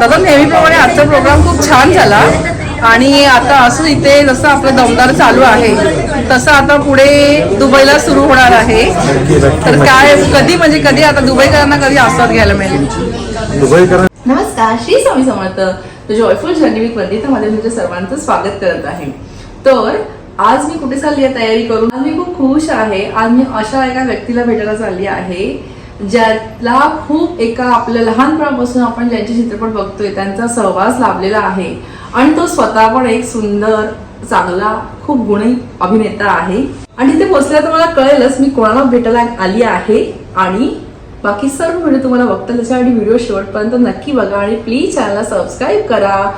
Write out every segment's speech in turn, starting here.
दादा नेहमीप्रमाणे आजचा प्रोग्राम खूप छान झाला. आणि आता असं इथे जसं आपलं दमदार चालू आहे तसं आता पुढे दुबईला सुरू होणार आहे. तर काय कधी म्हणजे कधी आता दुबईकरांना कधी आस्वाद घ्यायला मिळेल? नमस्कार Shri Swami Samarth. Joyful journey with वंदितामध्ये तुमच्या सर्वांचं स्वागत करत आहे. तर आज मी कुठे चालली आहे तयारी करून? आज मी खूप खुश आहे. आज मी अशा एका व्यक्तीला भेटायला चालली आहे. ज्याला खूप एका आपल्या लहानपणापासून आपण ज्यांचे चित्रपट बघतोय त्यांचा सहवास लाभलेला आहे. आणि तो स्वतः पण एक सुंदर चांगला खूप गुणी अभिनेता आहे. आणि तिथे पोचल्या तर मला कळेलच मी कोणाला भेटायला आली आहे. आणि बाकी सर्व व्हिडिओ तुम्हाला बघता आणि व्हिडिओ शेवटपर्यंत नक्की बघा आणि प्लीज चॅनलला सबस्क्राईब करा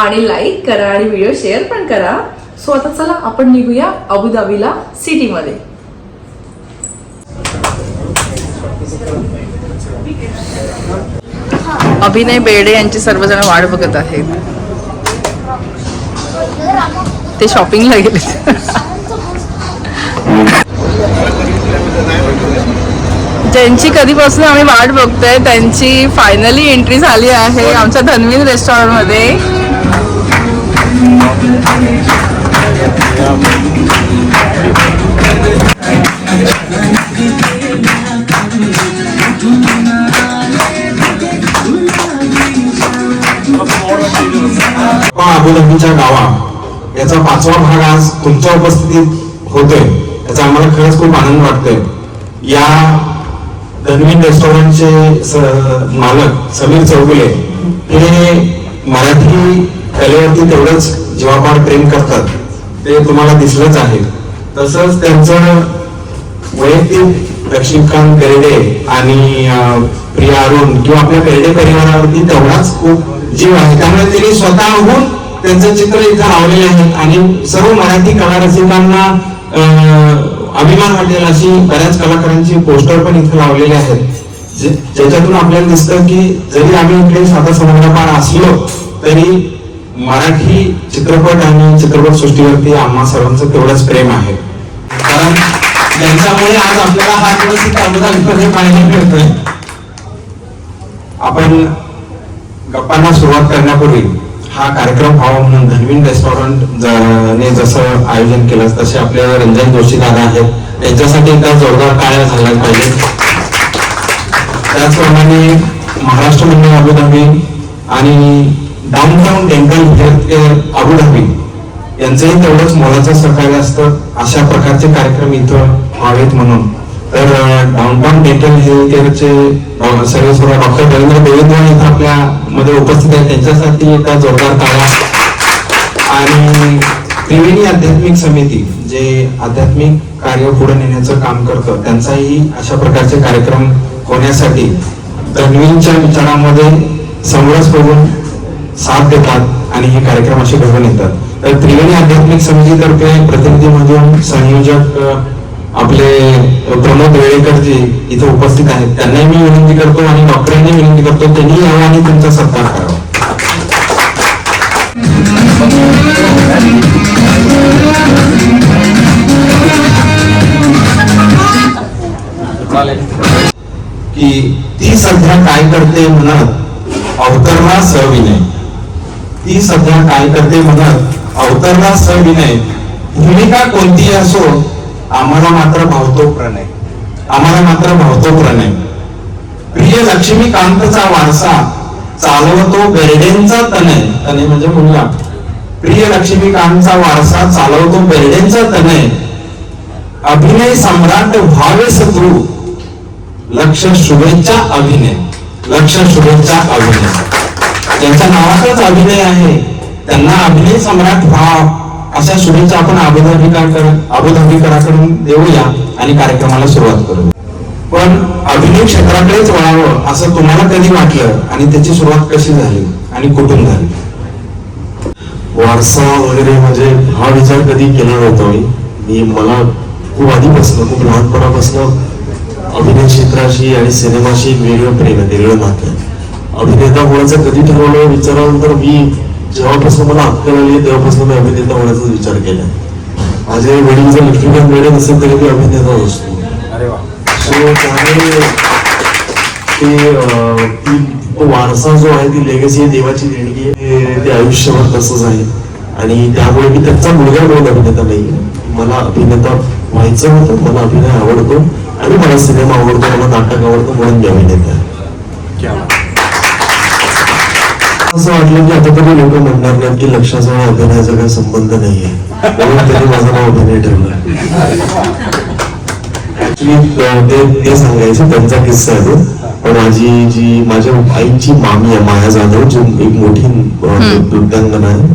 आणि लाईक करा आणि व्हिडिओ शेअर पण करा. सो आता चला आपण निघूया अबुधाबीला सिटीमध्ये. अभिनय बेडे यांची सर्वजण वाट बघत आहेत. ते शॉपिंगला गेले. ज्यांची कधीपासून आम्ही वाट बघतोय त्यांची फायनली एंट्री झाली आहे आमच्या धनवीर रेस्टॉरंटमध्ये अबुधाबीच्या गावा. याचा पाचवा भाग आज तुमच्या उपस्थितीत होतोय. याचा आम्हाला खरंच खूप आनंद वाटतोय. या धनवीन रेस्टॉरंटचे मालक समीर चौगुले हे मराठी कलेवरती तेवढंच जीवापार प्रेम करतात. ते तुम्हाला दिसलंच आहे. तसंच त्यांचं वैयक्तिक लक्ष्मीकांत बेर्डे आणि प्रिया अरुण किंवा आपल्या बेर्डे परिवारावरती तेवढाच खूप जीव आहे. त्यामुळे त्यांनी स्वतःहून त्यांचं चित्र इथं लावलेले आहे. आणि सर्व मराठी कला रसिकांना अभिमान वाटेल अशी बऱ्याच कलाकारांची पोस्टर पण इथे लावलेले आहेत. ज्याच्यातून आपल्याला दिसतं की जरी आम्ही इकडे साधा समुद्रपार असलो तरी मराठी चित्रपट आणि चित्रपट सृष्टीवरती आम्हा सर्वांचं तेवढंच प्रेम आहे. कारण त्यांच्यामुळे आज आपल्याला हा दिवस अनुदानपणे पाहायला मिळतोय. आपण गप्पांना सुरुवात करण्यापूर्वी हा कार्यक्रम व्हावा म्हणून धनवीन रेस्टॉरंट ने जसं आयोजन केलं तसे आपले रंजन जोशी दादा आहेत. त्यांच्यासाठी एकदा जोरदार टाळ्या झाल्या पाहिजे त्याचप्रमाणे महाराष्ट्र मंडळ अबुधाबी आणि downtown dental health care Abu Dhabi यांचंही तेवढंच मोलाचं सहकार्य असतं. अशा प्रकारचे कार्यक्रम इथं व्हावेत म्हणून. तर डाऊनटाऊन डेंटल हेल्थ केअरचे सर्व डॉक्टर रवींद्र देवेंद्र इथं आपल्या मध्ये उपस्थित आहेत. त्यांच्यासाठी एकदा जोरदार टाळ्या आणि त्रिवेणी आध्यात्मिक समिती जे आध्यात्मिक कार्य पुढे नेण्याचं काम करतं त्यांचाही अशा प्रकारचे कार्यक्रम होण्यासाठी तन्वींच्या विचारामध्ये समरस करून साथ देतात आणि हे कार्यक्रम असे घडून येतात. तर त्रिवेणी आध्यात्मिक समितीतर्फे प्रतिनिधी म्हणून संयोजक आपले प्रमोद वेळेकरजी इथे उपस्थित आहेत. त्यांनाही मी विनंती करतो आणि डॉक्टरांनी विनंती करतो त्यांनी यावं आणि त्यांचा सत्कार करावा. की ती सध्या काय करते म्हणत अवतरणा सविनय. ती सध्या काय करते म्हणत अवतरणा सविनय. भूमिका कोणती असो आम्हाला मात्र भावतो प्रणय. आम्हाला मात्र भावतो प्रणय. प्रिय लक्ष्मीकांतचा वारसा चालवतो बेर्डेंचा तनय. तनय म्हणजे मुलगा. प्रिय लक्ष्मीकांतचा वारसा चालवतो बेर्डेंचा तनय. अभिनय सम्राट व्हावे सद्रू लक्ष शुभेच्छा अभिनय. लक्ष शुभेच्छा अभिनय. ज्यांच्या नावातच अभिनय आहे त्यांना अभिनय सम्राट व्हा. अशा शुभेच्छा आपण अबुधाबीकर अबुधाबीकराकडून देऊया आणि कार्यक्रमाला सुरुवात करू पण अभिनय क्षेत्राकडेच वळावं असं तुम्हाला कधी वाटलं आणि त्याची सुरुवात कशी झाली आणि कुठून झाली? वारसा वगैरे म्हणजे हा विचार कधी केला नव्हता मी. मला खूप आधीपासून खूप लहानपणापासून अभिनय क्षेत्राशी आणि सिनेमाशी एक वेगळं प्रेम आहे वेगळं नातं आहे. अभिनेता होण्याचं कधी ठरवलं विचारानंतर मी जेव्हापासून मला अक्कल आली तेव्हापासून मी अभिनेता होण्याचा विचार केला माझे वडील जर लक्ष्मीकांत वेळे नसेल तरी मी अभिनेता असतो. सो त्यामुळे ते वारसा जो आहे ती लेगसी देवाची देणगी आहे. ते- ते आयुष्यभर तसंच आहे. आणि त्यामुळे मी त्यांचा मुलगा म्हणून अभिनेता नाही. मला अभिनेता व्हायचं होतं मला अभिनय आवडतो. आणि मला सिनेमा आवडतो मला नाटक आवडतं म्हणून मी अभिनेता आहे. असं वाटलं की आता तरी लोक म्हणणार नाहीत की लक्षाचा अभिनयाचा काही संबंध नाहीये. म्हणून त्यांनी माझं नाव अभिनय ठेवलं. ते सांगायचे त्यांचा किस्सा आहे तो. पण माझी जी माझ्या आईची मामी आहे माया जाधव जी एक मोठी नृत्यांगना आहे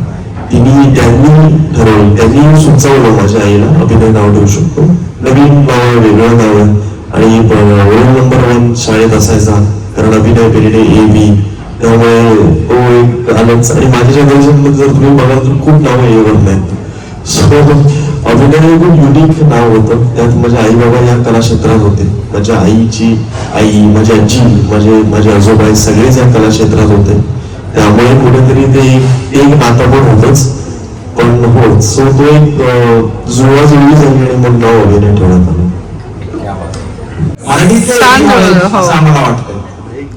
तिने त्यांनी ठरवलं त्यांनी सुचवलं माझ्या आईला अभिनय नाव ठेवू शकतो. नवीन नाव वेगळं नाव आहे. आणि रोल नंबर वन शाळेत असायचा कारण अभिनय पिरियड ए बी त्यामुळे तो एक आलाच आणि माझ्या जनरेशनमध्ये जर तुम्ही बघाल तर खूप नावं येणार नाहीत सो अभिनय हे खूप युनिक नाव होतं. त्यात माझे आई बाबा या कला क्षेत्रात होते. माझ्या आईची आई माझी आजी माझे माझे आजोबा सगळेच या कला क्षेत्रात होते. त्यामुळे कुठेतरी ते एक- नातं पण होतच. पण हो सो तो एक अं, जुळवा जुळवी झाली आणि मग नाव अभिनय ठेवण्यात आलं. मराठीत बोललं, हो. वाटतं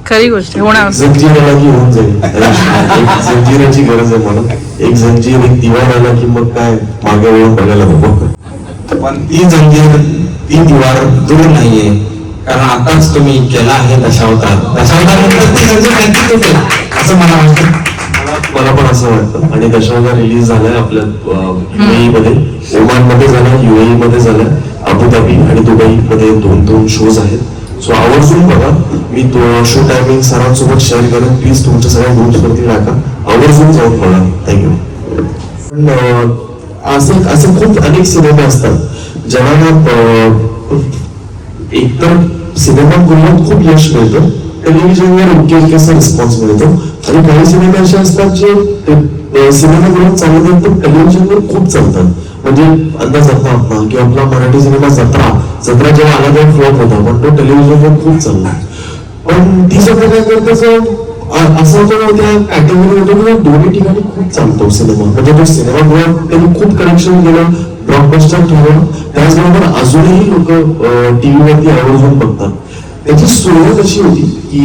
खरी गोष्ट होणार. जंजीर आला की होऊन जाईल. आयुष्यात. जंजिराची गरज आहे मला एक जंजीर एक दिवार आला की मग काय? मागे वळून बघायला नको. पण ती जंजीर ती दिवार दूर नाहीये. कारण आताच तुम्ही केला आहे दशावतार दशावतार ती जंजीर होते असं मला वाटतं. मला पण असं वाटतं. आणि दशावतार रिलीज झालाय आपल्या युएई मध्ये. ओमानमध्ये झालाय युएई मध्ये झालाय. अबुधाबी आणि दुबई मध्ये दोन दोन शोज आहेत. सो आवर्जून बघा. मी तो शो टायमिंग सरांसोबत शेअर करेन. प्लीज तुमच्या सगळ्या ग्रुप्सवरती टाका. आवर्जून जाऊन बघा. थँक्यू पण अं, असं असे खूप अनेक सिनेमे असतात. ज्यांना अं, एकतर सिनेमा गृहात खूप यश मिळतं. टेलिव्हिजनवर ओके ओकेचा रिस्पॉन्स मिळतो. आणि काही सिनेमे असे असतात जे सिनेमा सिनेमागृहात चालत टेलिव्हिजनवर खूप चालतात. म्हणजे अंदाज आता आपला किंवा आपला मराठी सिनेमा जत्रा जत्रा जेव्हा आला तेव्हा फ्लॉप होता पण तो टेलिव्हिजनवर खूप चालला. पण ती सगळं काय करत असं? असं होतं त्या कॅटेगरी मध्ये ना दोन्ही ठिकाणी खूप चालतो सिनेमा. म्हणजे तो सिनेमागृहात त्यांनी खूप कनेक्शन केलं ब्लॉकबस्टर ठरवलं. त्याचबरोबर अजूनही लोक टीव्ही वरती आवर्जून बघतात. त्याची सुरुवात अशी होती की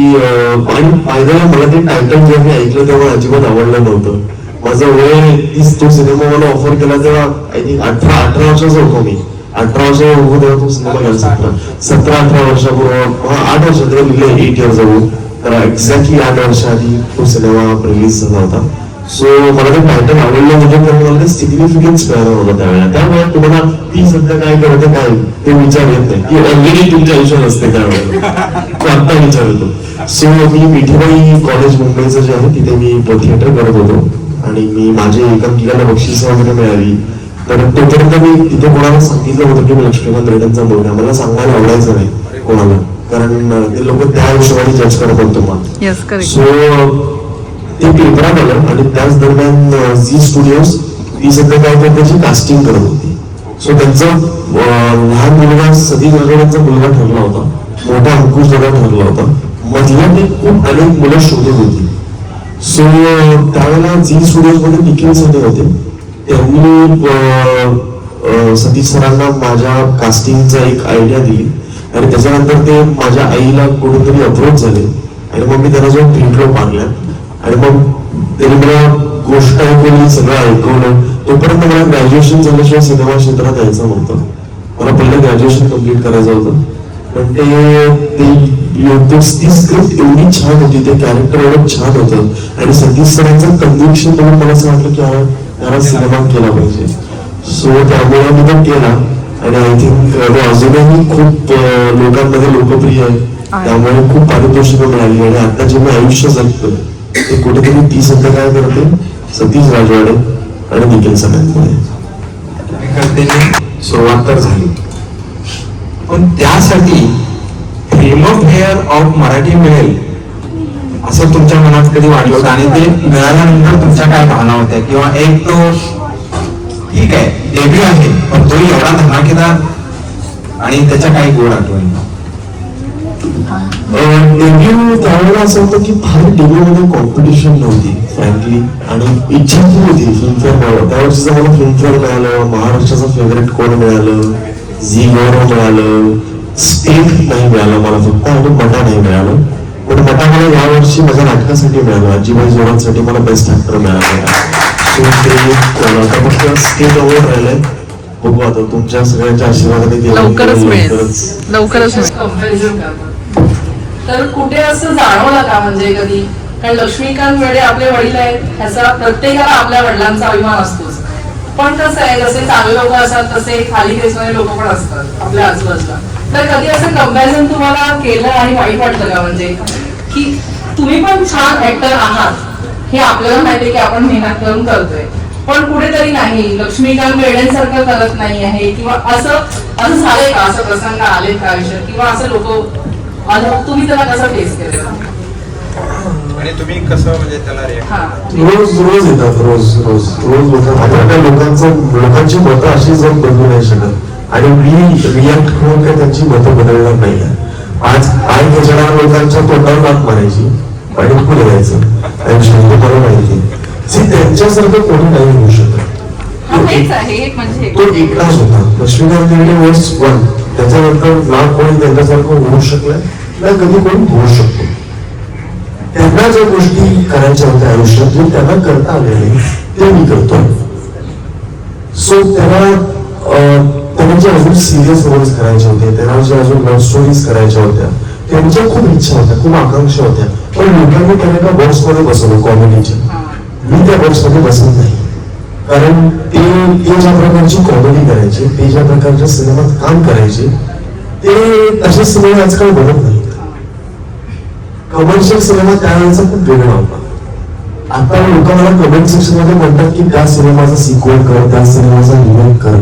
आणि पाहिलं मला ते टायटल जेव्हा मी ऐकलं तेव्हा अजिबात आवडलं नव्हतं. माझं वय तीस तो सिनेमा मला ऑफर केला तेव्हा आय थिंक अठरा अठरा वर्षाचा होतो मी. अठरा वर्ष होऊ देऊ सिनेमा सतरा. सतरा अठरा वर्षापूर्व आठ वर्ष तरी मी एट इयर्स अगो तर एक्झॅक्टली आठ वर्ष आधी तो सिनेमा रिलीज झाला होता. सो मला ते टायटल आवडलं म्हणजे तर मला ते सिग्निफिकन्स मिळालं होतं त्यावेळेला. त्यामुळे तुम्हाला ती सध्या काय करते काय ते विचार येत नाही. ती ऑलरेडी तुमच्या आयुष्यात असते त्यावेळेला. आता विचार येतो. सो मी मिठीबाई कॉलेज मुंबईचं जे आहे तिथे मी थिएटर करत होतो. आणि मी माझे एकांकिकाला बक्षीस वगैरे मिळाली. तर तोपर्यंत मी तिथे कोणाला सांगितलं होतं की मी लक्ष्मीकांत रेड्डींचा मुलगा आहे. मला सांगायला आवडायचं नाही कोणाला. कारण ते लोक त्या हिशोबाने जज करतात तुम्हाला येस करेक्ट सो ते पेपरात आलं आणि त्याच दरम्यान झी स्टुडिओज ती सध्या काय तर त्याची कास्टिंग करत होती. सो त्यांचा लहान मुलगा सतीश राठोडांचा मुलगा ठरला होता. मोठा अंकुश दादा ठरला होता. मधल्या ते खूप अनेक मुलं शोधत होती. सो त्यावेळेला झी स्टुडिओजमध्ये निखिल सने होते. त्यांनी सतीश सरांना माझ्या कास्टिंगचा एक आयडिया दिली. आणि त्याच्यानंतर ते माझ्या आईला कुठेतरी अप्रोच झाले. आणि मग मी त्यांना जाऊन भेटलो पारल्या आणि मग त्यांनी मला गोष्ट ऐकवली सगळं ऐकवलं. तोपर्यंत मला ग्रॅज्युएशन झाल्याशिवाय सिनेमा क्षेत्रात यायचं नव्हतं. मला पहिलं ग्रॅज्युएशन कंप्लीट करायचं होतं. पण ते ते ती स्क्रिप्ट एवढी छान होती ते कॅरेक्टर एवढं छान होतं. आणि सतीश सरांचं कन्व्हिक्शन बघून मला असं वाटलं की हा याला सिनेमा केला पाहिजे. सो त्यामुळे मी तो केला. आणि आय थिंक तो अजूनही खूप अं, लोकांमध्ये लोकप्रिय आहे. त्यामुळे खूप पारितोषिकं मिळाली आणि आता जे मी आयुष्य जगतोय ते कुठेतरी ती सध्या काय करते? सतीश राजवाडे आणि निखिल सगळ्यांमुळे सुरुवात तर झाली. पण त्यासाठी फेअर ऑफ मराठी मिळेल असं तुमच्या मनात कधी वाटलं होतं? आणि ते मिळाल्यानंतर तुमच्या काय भावना होत्या? किंवा एक तो ठीक आहे डेब्यू आहे पण तोही एवढा धमाकेदार आणि त्याच्या काही गोड आठवणी. डेब्यू त्यावेळेला असं होतं की फार डेब्यू मध्ये कॉम्पिटिशन नव्हती फ्रँकली आणि इच्छा खूप होती फिल्मफेअर मिळावं त्या मला फिल्मफेअर मिळालं महाराष्ट्राचं फेवरेट कोण मिळालं? झी गौरव मिळालं. स्टेट नाही मिळालं मला फक्त आणि मटा नाही मिळालं. पण नटा मला यावर्षी माझ्या नाटकासाठी मिळालं. आजीबाई जोरांसाठी मला बेस्ट ऍक्टर मिळाला. आता फक्त स्टेज अवॉर्ड राहिलंय. बघू आता तुमच्या सगळ्यांच्या आशीर्वादाने लवकरच लवकरच. तर कुठे असं जाणवलं का म्हणजे कधी? कारण लक्ष्मीकांत वेडे आपले वडील आहेत. ह्याचा प्रत्येकाला आपल्या वडिलांचा अभिमान असतोच. पण कसं आहे जसे चांगले लोक असतात तसे खाली खेचणारे लोक पण असतात आपल्या आजूबाजूला. तर कधी असं कंपॅरिझन तुम्हाला केलं आणि वाईट वाटलं का म्हणजे? की तुम्ही पण छान ऍक्टर आहात. हे आपल्याला माहिती आहे की आपण मेहनत करून करतोय. पण कुठेतरी नाही लक्ष्मीकांत बेर्डेंसारखं करत नाही आहे किंवा असं असं झालंय का? असं प्रसंग आले का आयुष्यात? किंवा असं लोक तुम्ही त्याला कसं फेस केलेलं आणि तुम्ही कसं म्हणजे त्याला हा. रोज रोज येतात रोज रोज. त्या लोकांचं लोकांची मतं अशी जाऊन बदलू नाही शकत. आणि मी रिॲक्ट करून काय त्यांची मतं बदलणार नाही आज पाय खेचणाऱ्या लोकांच्या तोंडावर लात मारायची आणि पुढे जायचं आणि शेवटी मला माहिती जे त्यांच्यासारखं कोणी नाही होऊ शकत. म्हणजे तो एकटाच होता. लक्ष्मीकांत वॉज वन त्याच्यानंतर ना कोणी त्यांच्यासारखं होऊ शकलं? ना कधी कोणी होऊ शकतो. त्यांना ज्या गोष्टी करायच्या होत्या आयुष्यात जे त्यांना करता आले नाही ते मी करतोय. सो त्यांना जे अजून सिरियस रोल्स करायचे होते त्यांना जे अजून लव्ह स्टोरीज करायच्या होत्या. त्यांच्या खूप इच्छा होत्या खूप आकांक्षा होत्या. पण लोकांनी त्यांना एका बॉक्समध्ये बसवलं कॉमेडीच्या मी त्या बॉक्समध्ये बसत नाही. कारण ते ते ज्या प्रकारची कॉमेडी करायचे ते ज्या प्रकारच्या सिनेमात काम करायचे ते तसे सिनेमे आजकाल बनत नाहीत कमर्शियल सिनेमा त्यावेळेचा खूप वेगळा होता. आता लोक मला कमेंट सेक्शनमध्ये म्हणतात की त्या सिनेमाचा सिक्वल कर त्या सिनेमाचा रिमेक कर.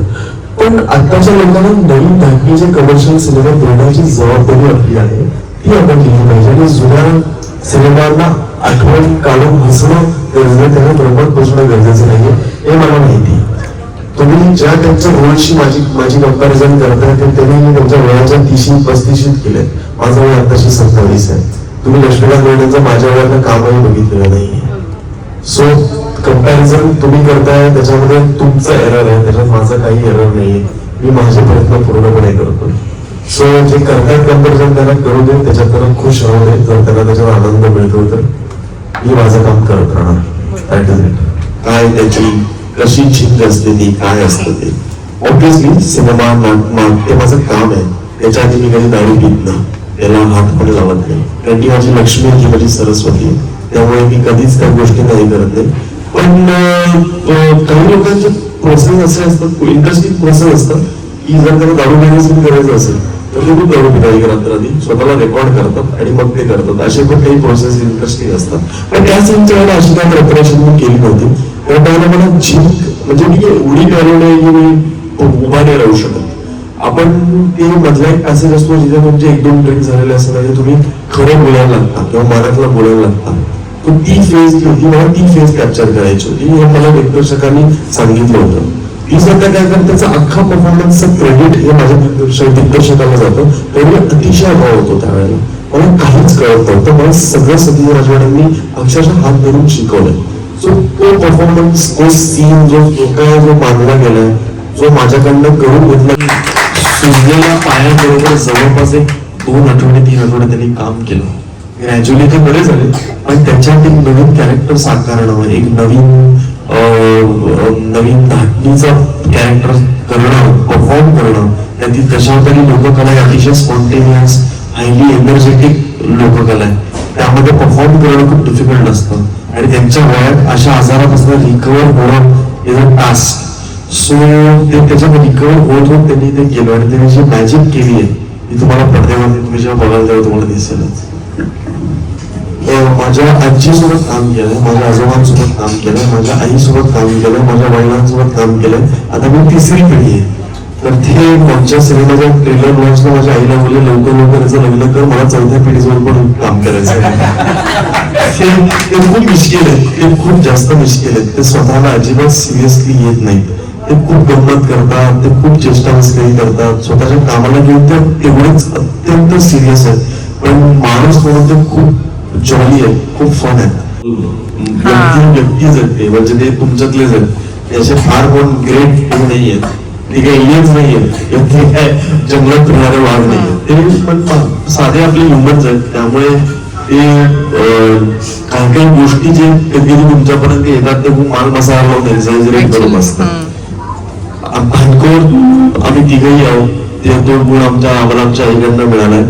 पण आताच्या लोकांना नवीन ढाकणीचे कमर्शियल सिनेमा देण्याची जबाबदारी आपली आहे ती आपण केली पाहिजे. आणि जुन्या सिनेमांना आठवण काढून हसणं गरजेचं त्यांना प्रमाण पोचणं गरजेचं नाहीये हे मला माहिती आहे. तुम्ही ज्या त्यांच्या रोलशी माझी माझी कंपॅरिझन करताय ते त्यांनी मी त्यांच्या वयाच्या तीशी पस्तीशीत केलंय माझं वय आताशी सत्तावीस आहे. तुम्ही लक्ष्मीनाथ बेर्डेंचं माझ्या वयाला कामही बघितलेलं नाहीये. सो कंपॅरिझन तुम्ही करताय त्याच्यामध्ये तुमचं एरर आहे त्याच्यात माझं काही एरर नाहीये. मी माझे प्रयत्न पूर्णपणे करतो सो जे करतायत कंपॅरिझन त्यांना करू दे त्याच्यात त्यांना खुश राहू दे जर त्यांना त्याच्यात आनंद मिळतो तर मी माझं काम करत राहणार. दॅट इज इट काय त्याची कशी छिंद असते ती काय असतं ते? ऑब्विसली सिनेमा नाटक ते माझं काम आहे. त्याच्या आधी मी कधी दारू पित नाही. त्याला हात पण लावत नाही. कारण ती माझी लक्ष्मी जी माझी सरस्वती आहे. त्यामुळे मी कधीच त्या गोष्टी नाही करत नाही पण काही लोकांचे प्रोसेस असे असतात इंटरेस्टिंग प्रोसेस असतात की जर त्यांना दारू पिण्यासाठी करायचं असेल तर ते खूप दारू पिता एक रात्र आधी स्वतःला रेकॉर्ड करतात आणि मग ते करतात. असे पण काही प्रोसेस इंटरेस्टिंग असतात. पण त्या सीनच्या वेळेला अशी काही प्रिपरेशन मी केली नव्हती. कारण त्यावेळेला मला झिंक म्हणजे मी उडी मारवणे की मी उभा नाही राहू शकत. आपण ते मधला एक पॅसेज असतो जिथे तुमचे एक दोन ट्रेन झालेले असतात म्हणजे तुम्ही खरं बोलायला लागता किंवा मनातला बोलायला लागता. तर ती फेज होती मला ती फेज कॅप्चर करायची होती हे मला दिग्दर्शकांनी सांगितलं होतं. ती सध्या काय करत? त्याचा अख्खा परफॉर्मन्सचं क्रेडिट हे माझ्या दिग्दर्शक दिग्दर्शकाला जातं. तेवढे अतिशय अभाव होतो त्यावेळेला मला काहीच कळत नव्हतं. मला सगळं सतीश राजवाड्यांनी अक्षरशः हात धरून शिकवलंय. सो तो परफॉर्मन्स तो सीन जो जो काय जो मानला गेलाय जो माझ्याकडनं करून घेतला सुजलेल्या पायाबरोबर जवळपास एक दोन आठवडे तीन आठवडे त्यांनी काम केलं. ग्रॅज्युअली ते बरे झाले. पण त्याच्यात एक नवीन कॅरेक्टर साकारणं एक नवीन नवीन धाटणीचा कॅरेक्टर करणं परफॉर्म करणं त्याची तरी लोककला आहे अतिशय स्पॉन्टेनियस हायली एनर्जेटिक लोककला आहे. त्यामध्ये परफॉर्म करणं खूप डिफिकल्ट असतं आणि त्यांच्या वयात अशा आजारापासून रिकवर होणं इज अ टास्क सो ते त्याच्यात रिकवर होत होत त्यांनी ते केलं आणि त्यांनी जी मॅजिक केली आहे ती तुम्हाला पडद्यामध्ये तुम्ही जेव्हा बघायला तेव्हा तुम्हाला दिसेलच. माझ्या आजीसोबत काम केलंय माझ्या आजोबांसोबत काम केलंय माझ्या आईसोबत काम केलंय माझ्या वडिलांसोबत काम केलंय. आता मी तिसरी पिढी आहे. तर ते कोणत्या सिनेमाच्या ट्रेलर लॉन्चला माझ्या आईला बोलले लवकर लवकर याचं लग्न कर मला चौथ्या पिढीसोबत पण काम करायचं आहे." ते खूप मिश्किल आहे. ते खूप जास्त मिश्किल आहे. ते स्वतःला अजिबात सिरियसली येत नाहीत. ते खूप गंमत करतात ते खूप चेष्टा मस्करी करतात. स्वतःच्या कामाला घेऊन ते तेवढेच अत्यंत सिरियस आहेत पण माणूस म्हणून ते खूप जॉली आहे. खूप फन व्यक्तीच आहेत ते म्हणजे ते तुमच्यातलेच आहेत ते असे फार कोण ग्रेट नाही आहेत ते काही नाही आहेत ते काय जंगलात फिरणारे वाघ नाही आहेत ते पण साधे आपले ह्युमन्स आहेत त्यामुळे ते काही काही गोष्टी जे कधी कधी तुमच्यापर्यंत येतात ते खूप माल मसाला लावून एक्झॅजरेट करून असतात भानकोर आम्ही तिघही आहोत. ते दोन गुण आमच्या आम्हाला आमच्या आईकडनं मिळालाय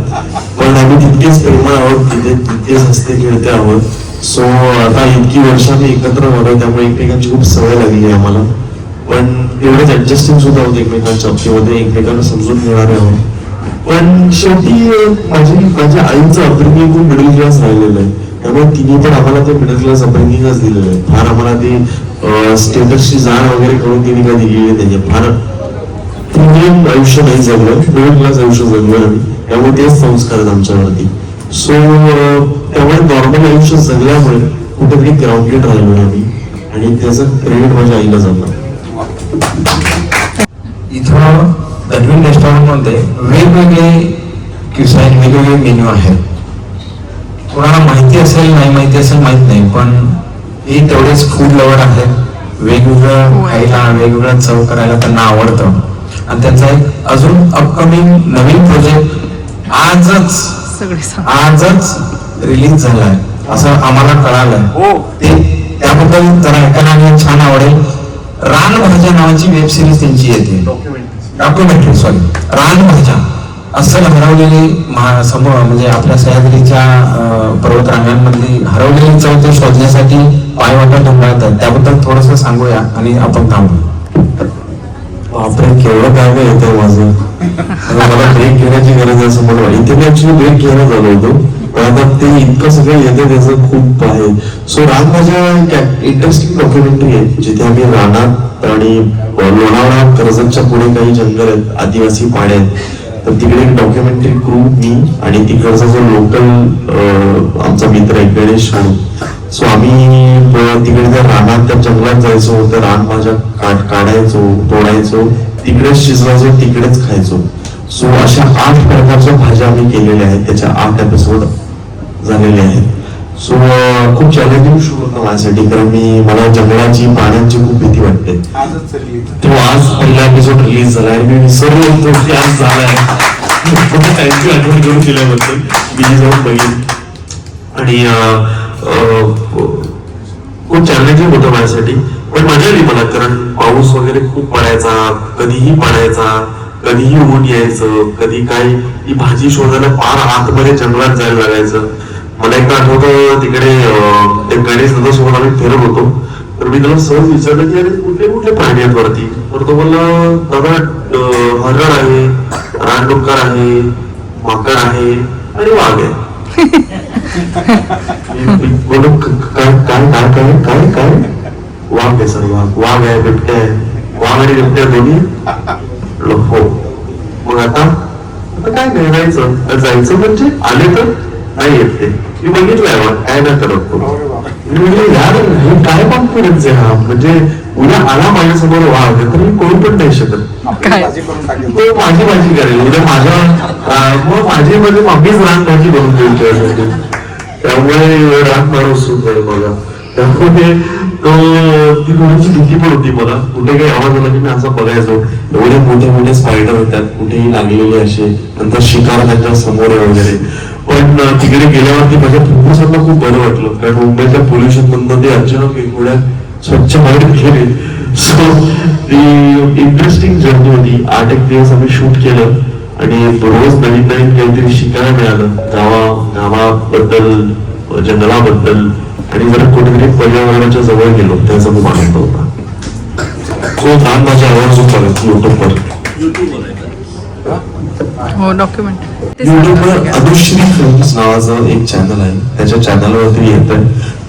पण आम्ही तितकेच प्रेमळ आहोत तिथे तितकेच हसते खेळते आहोत. सो आता इतकी वर्ष आम्ही एकत्र होतो त्यामुळे एकमेकांची खूप सवय लागली आहे आम्हाला. पण तेवढेच ऍडजस्टिंग सुद्धा होते एकमेकांच्या बाबतीमध्ये एकमेकांना समजून घेणारे आहोत. पण शेवटी माझी माझ्या आईचं अपब्रिंगिंग खूप मिडल क्लास राहिलेलं आहे. त्यामुळे तिने पण आम्हाला ते मिडल क्लास अपब्रिंगिंगच दिलेलं आहे. फार आम्हाला ते स्टेटसची जाण वगैरे करून तिने काय दिलेली नाहीये. फार प्रीमियम आयुष्य नाही जगलं मिडल क्लास आयुष्य जगलोय आम्ही त्यामुळे तेच संस्कार आहेत आमच्यावरती. सो त्यामुळे नॉर्मल आयुष्य जगल्यामुळे कुठेतरी ग्राउंडेड राहिलो आम्ही. आणि त्याचं क्रेडिट माझ्या आईला जातं. इथं अडविन रेस्टॉरंटमध्ये वेगवेगळे क्युसाईन वेगवेगळे मेन्यू आहेत. कोणाला माहिती असेल नाही माहिती असेल माहीत नाही पण हे तेवढेच फूड लवर आहेत. वेगवेगळं खायला वेगवेगळं चव करायला त्यांना आवडतं. आणि त्यांचा एक अजून अपकमिंग नवीन प्रोजेक्ट आजच सगळे सांग. आजच रिलीज झालाय. असं आम्हाला कळालंय. ते त्याबद्दल जरा ऐकायला आणि छान आवडेल. रानभाज्या नावाची वेब सिरीज त्यांची येते. डॉक्युमेंटरी सॉरी रानभाज्या अस्सल हरवलेली महा- समूह म्हणजे आपल्या सह्याद्रीच्या पर्वतरांगांमधली हरवलेली ते शोधण्यासाठी पायवाटा ढुंगाळतात त्याबद्दल थोडस सांगूया आणि आपण थांबू बापरे केवढं काय येतं माझं. मला ब्रेक घेण्याची गरज आहे असं मला इथे मी ऍक्च्युली ब्रेक घ्यायला झालो होतो. पण आता ते इतकं सगळं येतं त्याचं खूप आहे. सो राग माझ्या इंटरेस्टिंग डॉक्युमेंटरी आहे जिथे आम्ही रानात आणि लोणावळा कर्जतच्या पुढे काही जंगल आहेत आदिवासी पाडे आहेत. तर तिकडे एक डॉक्युमेंटरी क्रू मी आणि तिकडचा जो लोकल आमचा मित्र आहे गणेश शाणू सो आम्ही तिकडे त्या रानात त्या जंगलात जायचो त्या रानभाज्या काट काढायचो तोडायचो तिकडेच शिजवायचो तिकडेच खायचो. सो अशा आठ प्रकारच्या भाज्या आम्ही केलेल्या आहेत त्याच्या आठ एपिसोड झालेले आहेत. सो खूप चॅलेंजिंग शो होता माझ्यासाठी कारण मी मला जंगलाची पाण्याची खूप भीती वाटते. तो आज पहिला एपिसोड रिलीज झालाय मी विसरलो होतो की आज झालाय. थँक्यू आठवण करून दिल्याबद्दल. मी जाऊन बघीन. आणि खूप चॅलेंजिंग होतं माझ्यासाठी. पण मजा आली मला कारण पाऊस वगैरे खूप पडायचा कधीही पडायचा कधीही ऊन यायचं कधी काय ती भाजी शोधायला फार आतमध्ये जंगलात जायला लागायचं. मला एक आठवतं तिकडे एक गणेश गणेश दादासोबत आम्ही फिरत होतो. तर मी त्याला सहज विचारलं की अरे कुठले कुठले प्राणी आहेत वरती? तर तो बोलला दादा हरण आहे रानडुक्कर आहे माकड आहे आणि वाघ आहे. मी काय काय काय काय काय काय? वाघ आहे सर वाघ. वाघ आहे बिबट्या आहे. वाघ आणि बिबट्या दोन्ही? हो. मग आता आता काय नाही जायचं जायचं म्हणजे आले तर? नाही येत ते. मी बघितलंय वाघ काय नाही करत मी म्हणलं यार हे काय कॉन्फिडन्स आहे हा? म्हणजे उद्या आला माझ्यासमोर वाघ तर मी करू पण नाही शकत. तो माझी भाजी करेल. उद्या माझ्या मग माझी म्हणजे मम्मीच रान भाजी बनवून देईल त्यासाठी. त्यामुळे रान माणूस सुट आहे मला त्यामुळे तो ती थोडीशी भीती पण होती मला. कुठे काही आवाज आला की मी असं बघायचो. एवढे मोठे मोठे स्पायडर होतात कुठेही लागलेले असे. नंतर शिकार त्यांच्यासमोर वगैरे. पण तिकडे गेल्यावरती माझ्या फुफ्फुसांना खूप बरं वाटलं. कारण मुंबईच्या पोल्युशनमध्ये अचानक एवढ्या स्वच्छ बाहेर गेले सो ती इंटरेस्टिंग जर्नी होती. आठ एक दिवस आम्ही शूट केलं. आणि रोज नवीन नवीन काहीतरी शिकायला मिळालं. गावा गावाबद्दल जंगलाबद्दल. आणि जरा कुठेतरी पर्यावरणाच्या जवळ गेलो. त्याचा खूप आनंद होता. खूप लहान माझ्या आवाज होता. युट्यूबवर हो डॉक्युमेंट युट्यूबवर अनुश्री फिल्म्स नावाचं एक चॅनल आहे. त्याच्या चॅनलवरती येत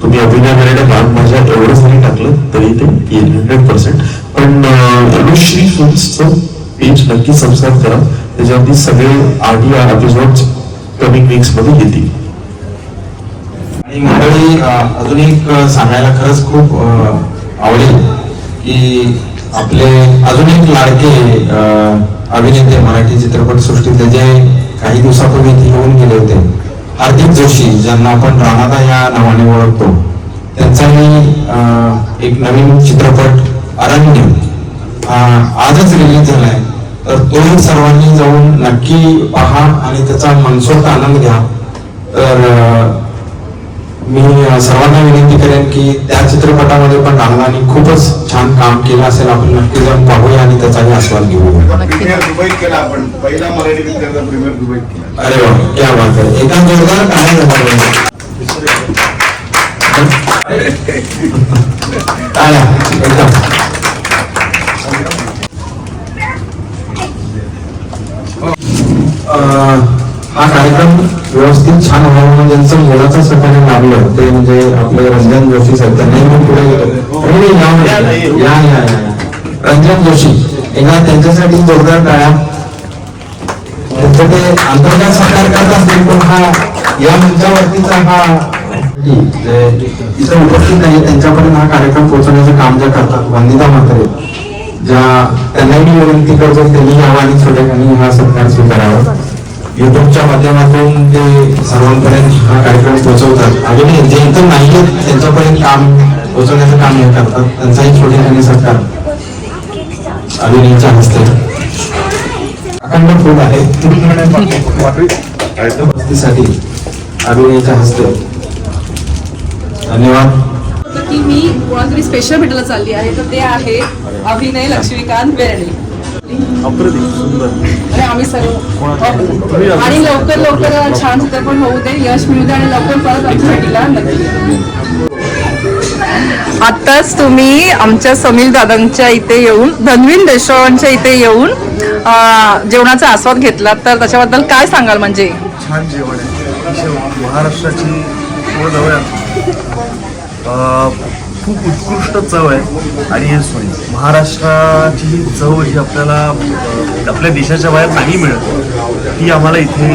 तुम्ही अभिनय करायला लहान माझ्या एवढं जरी टाकलं तरी ते येईल हंड्रेड पर्सेंट पण अनुश्री फिल्म्सचं पेज नक्की सबस्क्राईब करा. त्याच्यावरती सगळे आठ या एपिसोड कमिंग वीक्समध्ये येतील. आणि मंडळी अजून एक सांगायला खरंच खूप आवडेल की आपले अजून एक लाडके अं, अभिनेते मराठी चित्रपटसृष्टीतले जे काही दिवसापूर्वी इथे येऊन गेले होते. हार्दिक जोशी ज्यांना आपण राणादा या नावाने ओळखतो त्यांचाही एक नवीन चित्रपट अरण्य अं, आजच रिलीज झालाय. तर तो सर्वांनी जाऊन नक्की पहा आणि त्याचा मनसोक्त आनंद घ्या. तर मी सर्वांना विनंती करेन की त्या चित्रपटामध्ये पण दादानी खूपच छान काम केलं असेल. आपण नक्की जाऊन पाहूया आणि त्याचाही आस्वाद घेऊया. दुबईत केला आपण. पहिला मराठी पिक्चरचा प्रीमियर दुबईत केला. अरे वा क्या बात आहे. एका जोरदार एकदम. अं, हा कार्यक्रम व्यवस्थित छान व्हावं म्हणून ज्यांचं मुलाचं सहकार्य लाभलं ते म्हणजे आपले रंजन जोशी सर त्यांनाही पुढे गेलो. या या या रंजन जोशी एकदा त्यांच्यासाठी जोरदार टाळ्या. त्यांचं ते अंतर्गत सहकार करत असतील पण हा या मंचावरतीचा हा इथं उपस्थित नाही त्यांच्यापर्यंत हा कार्यक्रम पोहोचवण्याचं काम ज्या करतात वंदिता म्हात्रे ज्या त्यांनाही विनंती करतो त्यांनी यावं आणि छोट्याखानी हा सत्कार स्वीकारावा. युट्यूबच्या माध्यमातून ते सर्वांपर्यंत हा कार्यक्रम पोहोचवतात. अजूनही म्हणजे जे इथं नाही आहेत त्यांच्यापर्यंत काम पोहोचवण्याचं काम हे करतात. त्यांचाही छोट्याखानी सरकार अभिनयच्या हस्ते. अखंड फूल आहे. वस्तीसाठी अभिनयच्या हस्ते. धन्यवाद. की मी कोणातरी स्पेशल भेटायला चालली आहे तर ते आहे अभिनय लक्ष्मीकांत बेर्डे आणि आम्ही सर्व आणि लवकर लवकर छान चित्रपट होऊ दे यश मिळू दे आणि लवकर परत आमच्या भेटीला नक्की आत्ताच तुम्ही आमच्या समीर दादांच्या इथे येऊन धनवीन रेस्टॉरंटच्या इथे येऊन जेवणाचा आस्वाद घेतला तर त्याच्याबद्दल काय सांगाल म्हणजे? छान जेवण आहे. महाराष्ट्राची खूप उत्कृष्ट चव आहे. आणि हे सॉरी महाराष्ट्राची ही चव ही आपल्याला आपल्या देशाच्या बाहेर नाही मिळत ती आम्हाला इथे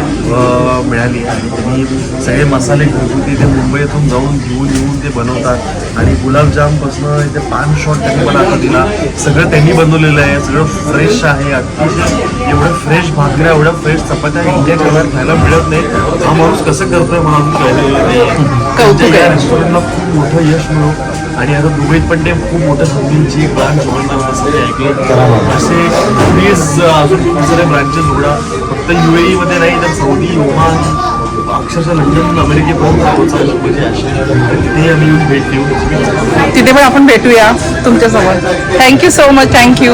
मिळाली. आणि त्यांनी सगळे मसाले घरगुती ते मुंबईतून जाऊन घेऊन येऊन ते बनवतात. आणि गुलाबजामपासनं इथे पान शॉट त्यांनी मला आता दिला. सगळं त्यांनी बनवलेलं आहे. सगळं फ्रेश आहे. अतिशय एवढं फ्रेश भाकऱ्या एवढ्या फ्रेश चपात्या इंडियाच्या बाहेर खायला मिळत नाही हा माणूस कसं करतोय कळलेलं नाही. कौतुक आहे. या रेस्टॉरंटला खूप मोठं यश मिळो आणि आता दुबईत पण ते खूप मोठ्या संधींची एक ब्रांच उघडणार असं ऐकलं. असे प्लीज अजून खूप सारे ब्रांचेस उघडा. फक्त यू मध्ये नाही तर सौदी ओमान अक्षरशः लंडन अमेरिकेपर्यंत पोहोचायला पाहिजे असे. आणि तिथे आम्ही येऊन भेट देऊ तिथे पण आपण भेटूया तुमच्यासोबत. Thank you so much thank you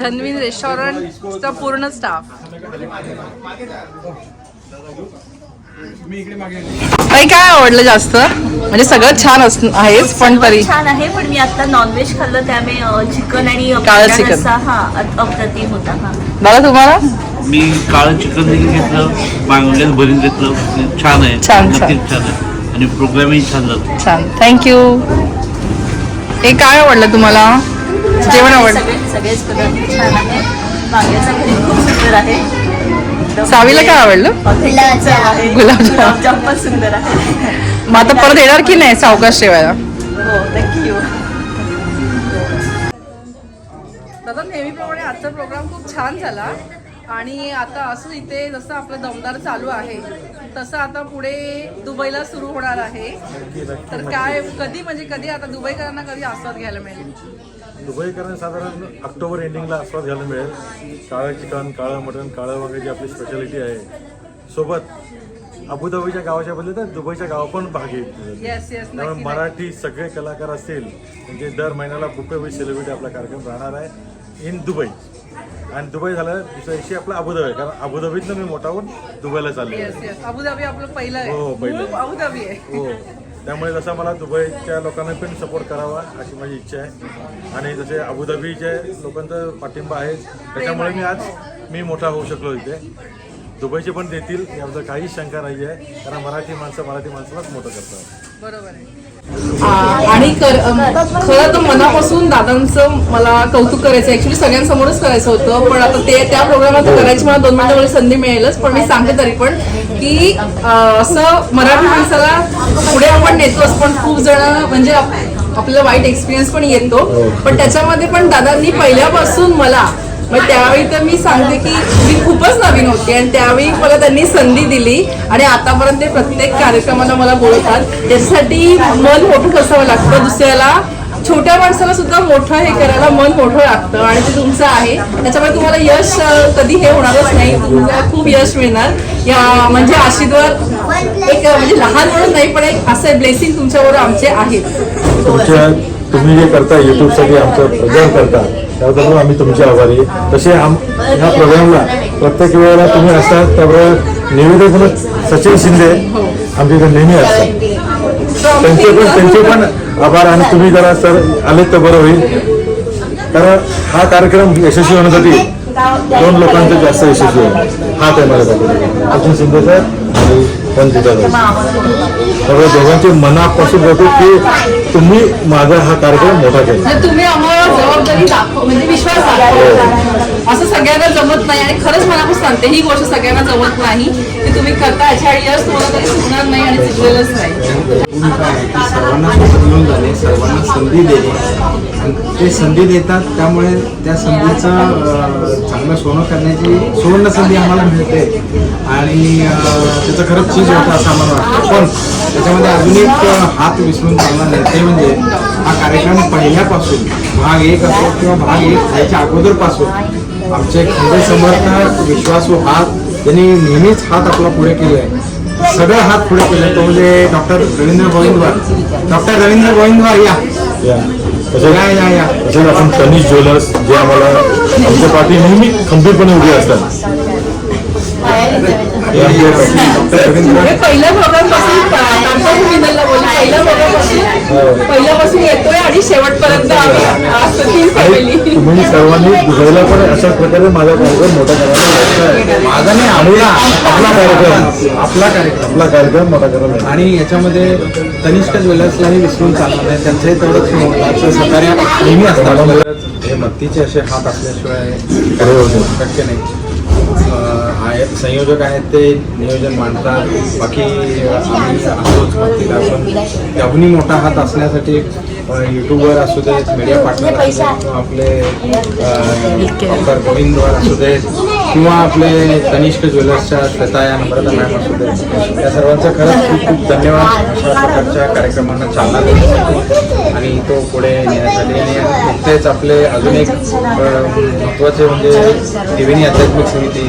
Dhanvin रेस्टॉरंटचा पूर्ण स्टाफ काही काय आवडलं जास्त? म्हणजे सगळं छान अस आहेच पण तरी. छान आहे पण मी आता नॉनव्हेज खाल्लं त्यामुळे चिकन आणि काळं. रस्सा, हा अ- अप्रतिम होता हा. दादा तुम्हाला? मी काळं चिकन देखील घेतलं बांगड्यात भरीत घेतलं छान आहे छान, नक्कीच छान आहे. आणि प्रोग्रामही छान झाला छान. थँक्यू हे काय आवडलं तुम्हाला? जेवण आहे, आवडलं? सगळे सगळेच पदार्थ छान आहे. वांग्याचा भरीत खूप सुंदर आहे. सावीला काय आवडलं? गुलाबजाम. पण सुंदर आहे. मग आता परत येणार की नाही सावकाश ठेवायला हो दादा नेहमीप्रमाणे आजचा प्रोग्राम खूप छान झाला. आणि आता असं इथे जसं आपलं दमदार चालू आहे तसं आता पुढे दुबईला सुरू होणार आहे. तर काय कधी म्हणजे कधी आता दुबईकरांना कधी आस्वाद घ्यायला मिळेल? दुबईकरांना साधारण ऑक्टोबर एंडिंगला आस्वाद घ्यायला मिळेल. काळं चिकन काळं मटण काळं वांगे जी आपली स्पेशालिटी आहे. सोबत अबुधाबीच्या गावाच्या बदले तर दुबईच्या गाव पण भाग येईल. येस येस त्यामुळे मराठी सगळे कलाकार असतील म्हणजे दर महिन्याला बुफे विथ सेलिब्रिटी आपला कार्यक्रम राहणार आहे इन दुबई. आणि दुबई झालं दुसऱ्या दिवशी आपला अबुधाबी आहे. कारण अबुधाबीतनं मी मोठा होऊन दुबईला चालले अबुधाबी आपलं पहिलं हो, आहे. पहिलं. अबुधाबी आहे. हो. त्यामुळे जसं मला दुबईच्या लोकांना पण सपोर्ट करावा अशी माझी इच्छा आहे. आणि जसे अबुधाबीच्या लोकांचा पाठिंबा आहे त्याच्यामुळे मी आज मी मोठा होऊ शकलो इथे. दुबईचे पण देतील याबद्दल काहीच शंका नाही आहे कारण मराठी माणसं मराठी माणसालाच मोठं करतात. बरोबर आहे. आणि खरं तर मनापासून दादांचं मला कौतुक करायचं ऍक्च्युली सगळ्यांसमोरच करायचं होतं पण आता ते त्या प्रोग्रामात करायची मला दोन मिनिटं संधी मिळेलच पण मी सांगते तरी पण की असं मराठी माणसाला पुढे आपण नेतोच पण खूप जण म्हणजे आप- आपल्याला वाईट एक्सपिरियन्स पण येतो. पण त्याच्यामध्ये पण दादांनी पहिल्यापासून मला मग त्यावेळी तर मी सांगते की मी खूपच नवीन होती आणि त्यावेळी मला त्यांनी संधी दिली आणि आतापर्यंत ते प्रत्येक कार्यक्रमाला मला बोलतात. त्याच्यासाठी मन मोठं असावं लागतं? दुसऱ्याला छोट्या माणसाला सुद्धा मोठं हे करायला मन मोठं लागतं आणि ते तुमचं आहे. त्याच्यामुळे तुम्हाला यश कधी हे होणारच नाही. तुम्हाला खूप यश मिळणार. या म्हणजे आशीर्वाद एक म्हणजे लहान म्हणून नाही पण एक असं ब्लेसिंग तुमच्याबरोबर आमचे आहेत. तुम्ही जे करता युट्यूबसाठी आमचं प्रचार करता त्याबद्दल आम्ही तुमचे आभारी. तसे आम ह्या प्रोग्रामला प्रत्येक वेळेला तुम्ही असतात त्याबरोबर निवेदक सचिन शिंदे आमच्या इथे नेहमी असतात. त्यांचे पण त्यांचे पण आभार आणि तुम्ही जरा सर आले तर बरं होईल. कारण हा कार्यक्रम यशस्वी होण्यासाठी दोन लोकांचं जास्त यशस्वी आहे हा आहे. माझ्यासाठी अर्जुन शिंदे सर आणि वंदिता सर दोघांचे मनापासून होते की तुम्ही माझा हा कार्यक्रम मोठा केला. म्हणजे तुम्ही आम्हाला जबाबदारी दाखव म्हणजे विश्वास दाखवता असं सगळ्यांना जमत नाही आणि खरंच मनापासून सांगते ही गोष्ट सगळ्यांना जमत नाही ते तुम्ही करता. याच्या यश तुम्हाला कधी सुटणार नाही आणि चुकलेलंच नाही. की सर्वांना घेऊन जाणे सर्वांना संधी देणे आणि ते संधी देतात त्यामुळे त्या संधीचं चांगलं सोनं करण्याची सुवर्ण संधी आम्हाला मिळते. आणि त्याचं खरंच चीज होतं असं आम्हाला वाटतं. पण त्याच्यामध्ये अजून एक हात विसरून चालणार नाही. ते म्हणजे हा कार्यक्रम पहिल्यापासून भाग एक असो किंवा भाग एक व्हायच्या अगोदरपासून आमचे खंडे समर्थ विश्वासू हात यांनी नेहमीच हात आपला पुढे केले आहे. सगळं हात पुढे केले तो म्हणजे डॉक्टर रवींद्र गोविंदवार. डॉक्टर रवींद्र गोविंदवार या. या. तसेच या या या. तसेच आपण तनिष ज्वेलर्स जे आम्हाला आमच्या पाठी नेहमी खंबीरपणे उभे असतात हे डॉक्टर रवींद्र म्हणजे पहिल्या पहिल्या पहिल्यापासून येतोय आणि शेवटपर्यंत तुम्ही सर्वांनी दुसऱ्याला पण अशा प्रकारे माझा कार्यक्रम मोठा करायला लागता आहे. माझा नाही आपला आपला कार्यक्रम. आपला कार्यक्रम. आपला कार्यक्रम मोठा करायला लागता आणि याच्यामध्ये तनिष्क ज्वेलर्सलाही विसरून चालणार नाही त्यांचंही तेवढंच महत्वाचं सहकार्य नेहमी असतात. हे मत्तीचे असे हात असल्याशिवाय खरं होतं. शक्य नाही. अं, आहे संयोजक आहेत ते नियोजन मांडतात. बाकी आम्ही असोच भक्तीला पण त्याहूनही मोठा हात असण्यासाठी युट्यूबवर असू देत मीडिया पार्टनर असू देत आपले डॉक्टर गोविंदवर असू देत किंवा आपले तनिष्क ज्वेलर्सच्या श्वेता या नम्रता मॅम असू देत या सर्वांचा खरंच खूप खूप धन्यवाद अशा प्रकारच्या कार्यक्रमांना चालना देण्यासाठी आणि तो पुढे नेण्यासाठी आणि नुकतेच आपले अजून एक महत्त्वाचे म्हणजे त्रिवेणी आध्यात्मिक समिती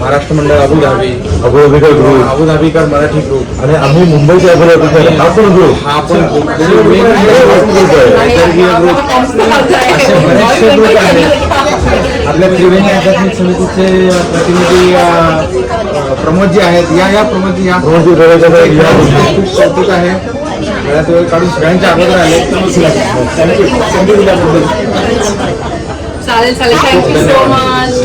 महाराष्ट्र मंडळ अबुधाबी अबुधाबीकर ग्रुप अबुधाबीकर मराठी ग्रुप आणि आम्ही मुंबईचे अबुधाबीकर हा पण ग्रुप हा पण ग्रुप वेगवेगळे ग्रुप असे बरेचसे ग्रुप आहेत आपल्या त्रिवेणी आध्यात्मिक समितीचे प्रतिनिधी प्रमोदजी आहेत. या या प्रमोदजी या. खूप कौतुक आहे. वेळात वेळ काढून सगळ्यांच्या अगोदर आले. दिल्याबद्दल चालेल चालेल. Thank you so much